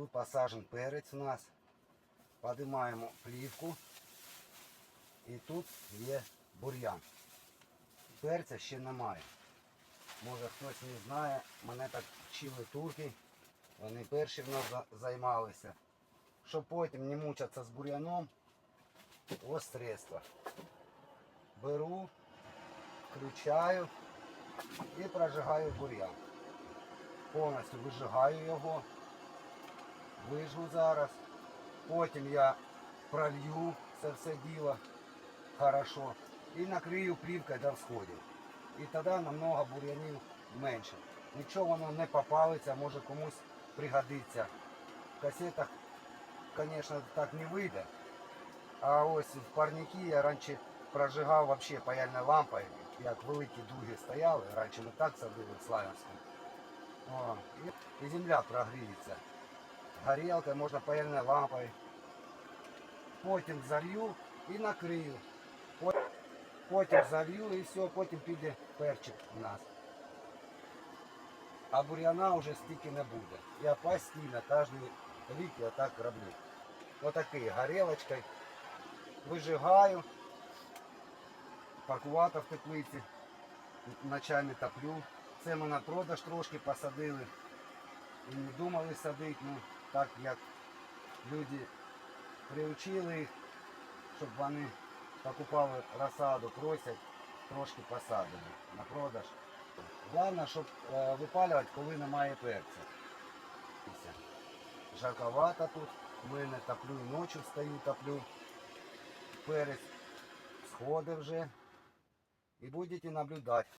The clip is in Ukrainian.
Тут посажен перець у нас. Подимаємо плівку. І тут є бур'ян. Перця ще немає. Може хтось не знає, мене так вчили турки. Вони перші в нас за- займалися. Щоб потім не мучатися з бур'яном, ось средства. Беру, включаю і прожигаю бур'ян. Повністю вижигаю його, вижгу зараз. Потім я пролью це все діло хорошо і накрию плівкою до всходів. І тоді намного бур'янів менше. Нічого воно не попалиться, може комусь пригодиться. В касетах, звісно, так не вийде. А ось в парники я раніше прожигав вообще паяльною лампою, як великі дуги стояли, раніше ми так садили в Славянському. І земля прогріється. Горілка, можна паяльною лампою. Потім залью і накрию. По- Потім залью і все, потім піде перчик у нас. А бур'яна вже стільки не буде. Я постійно кожен рік я так роблю. Отакий горілочкою вижигаю, паркувата в теплиці, ночами топлю. Це ми на продаж трошки посадили. І не думали садити, ну так як люди приучили їх, щоб вони покупали розсаду, просять, трошки посадили на продаж. Головне, щоб е, випалювати, коли немає перця. Жарковато тут, в мене топлю ночі встаю, топлю. Перець сходить вже. І будете наблюдати.